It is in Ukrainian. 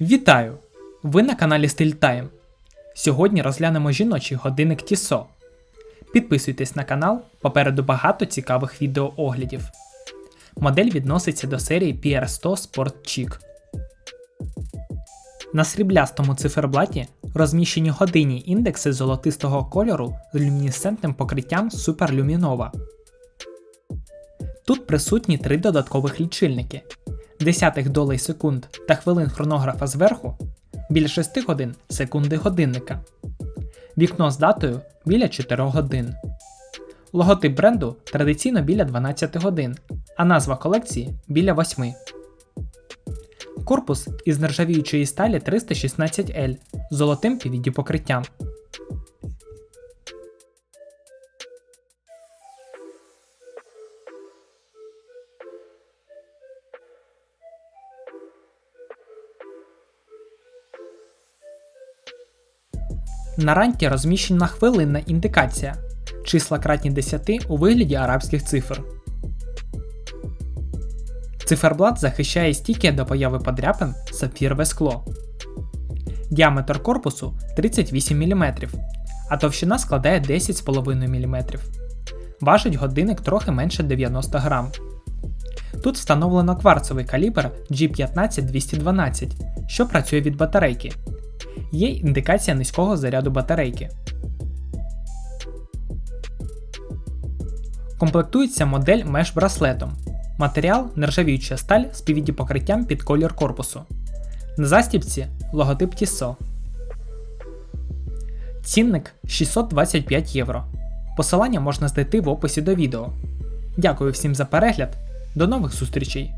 Вітаю! Ви на каналі Стиль Тайм. Сьогодні розглянемо жіночий годинник Тісо. Підписуйтесь на канал, попереду багато цікавих відеооглядів. Модель відноситься до серії PR100 Sport Chic. На сріблястому циферблаті розміщені годинні індекси золотистого кольору з люмінесцентним покриттям суперлюмінова. Тут присутні три додаткових лічильники: десятих долей секунд та хвилин хронографа зверху, біля 6 годин секунди годинника, вікно з датою біля 4 годин. Логотип бренду традиційно біля 12 годин, а назва колекції біля 8. Корпус із нержавіючої сталі 316L з золотим PVD покриттям. На ранті розміщена хвилинна індикація, числа кратні 10 у вигляді арабських цифр. Циферблат захищає стійке до появи подряпин сапфірове скло. Діаметр корпусу 38 мм, а товщина складає 10,5 мм. Важить годинник трохи менше 90 грам. Тут встановлено кварцевий калібр G15212, що працює від батарейки. Є індикація низького заряду батарейки. Комплектується модель меш браслетом. Матеріал нержавіюча сталь з PVD покриттям під колір корпусу. На застібці логотип Tissot. Цінник 625 євро. Посилання можна знайти в описі до відео. Дякую всім за перегляд. До нових зустрічей!